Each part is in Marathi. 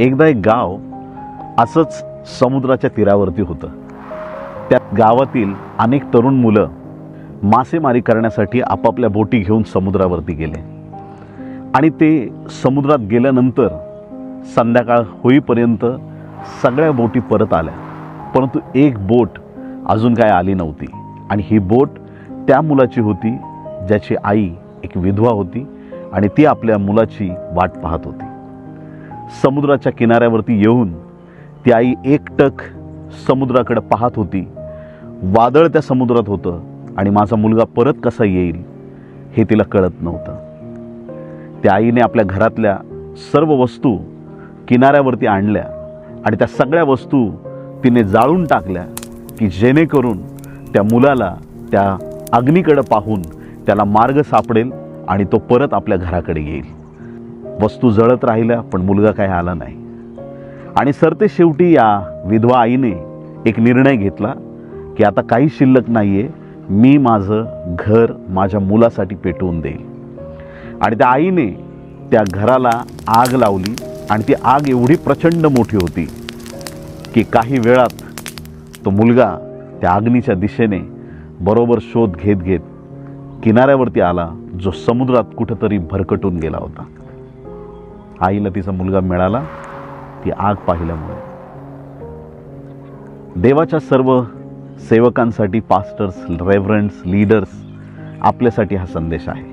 एकदा एक गाव असंच समुद्राच्या तीरावरती होतं. त्यात गावातील अनेक तरुण मुलं मासेमारी करण्यासाठी आपापल्या बोटी घेऊन समुद्रावरती गेले. आणि ते समुद्रात गेल्यानंतर संध्याकाळ होईपर्यंत सगळ्या बोटी परत आल्या. परंतु एक बोट अजून काय आली नव्हती. आणि ही बोट त्या मुलाची होती ज्याची आई एक विधवा होती आणि ती आपल्या मुलाची वाट पाहत होती. समुद्राच्या किनाऱ्यावरती येऊन ती आई एकटक समुद्राकडे पाहत होती. वादळ त्या समुद्रात होतं आणि माझा मुलगा परत कसा येईल हे तिला कळत नव्हतं. त्या आईने आपल्या घरातल्या सर्व वस्तू किनाऱ्यावरती आणल्या आणि त्या सगळ्या वस्तू तिने जाळून टाकल्या की जेणेकरून त्या मुलाला त्या अग्नीकडे पाहून त्याला मार्ग सापडेल आणि तो परत आपल्या घराकडे येईल. वस्तू जळत राहिल्या पण मुलगा काही आला नाही. आणि सरते शेवटी या विधवा आईने एक निर्णय घेतला की आता काही शिल्लक नाही आहे मी माझं घर माझ्या मुलासाठी पेटवून देईल. आणि त्या आईने त्या घराला आग लावली आणि ती आग एवढी प्रचंड मोठी होती की काही वेळात तो मुलगा त्या अग्नीच्या दिशेने बरोबर शोध घेत घेत किनाऱ्यावरती आला जो समुद्रात कुठंतरी भरकटून गेला होता. आईला तिचा मुलगा मिळाला ती आग पाहिल्यामुळे. देवाच्या सर्व सेवकांसाठी पास्टर्स रेव्हरन्स लीडर्स आपल्यासाठी हा संदेश आहे.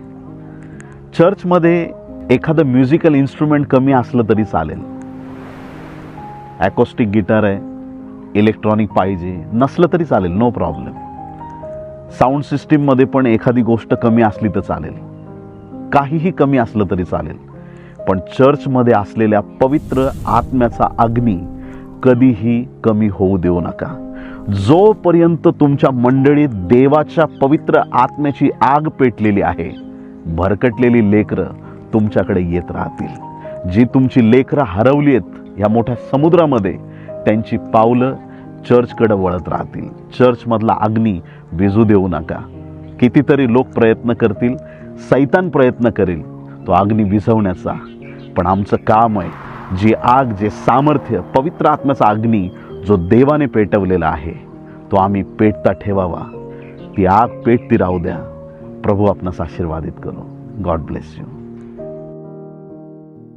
चर्चमध्ये एखादं म्युझिकल इन्स्ट्रुमेंट कमी असलं तरी चालेल. ॲकोस्टिक गिटार आहे इलेक्ट्रॉनिक पाहिजे नसलं तरी चालेल नो प्रॉब्लेम साऊंड सिस्टीममध्ये पण एखादी गोष्ट कमी असली तर चालेल. काहीही कमी असलं तरी चालेल. पण चर्चमध्ये असलेल्या पवित्र आत्म्याचा अग्नी कधीही कमी होऊ देऊ नका. जोपर्यंत तुमच्या मंडळीत देवाच्या पवित्र आत्म्याची आग पेटलेली आहे भरकटलेली लेकरं तुमच्याकडे येत राहतील. जी तुमची लेकरं हरवली आहेत या मोठ्या समुद्रामध्ये त्यांची पावलं चर्चकडे वळत राहतील. चर्चमधला अग्नी विजू देऊ नका. कितीतरी लोक प्रयत्न करतील सैतान प्रयत्न करेल तो अग्नी विझवण्याचा. पण आमचं काम आहे जी आग जे सामर्थ्य पवित्र आत्म्याचा अग्नी जो देवाने पेटवलेला आहे तो आम्ही पेटता ठेवावा. ती आग पेटती राहू द्या. प्रभू आपणास आशीर्वादित करू. God bless you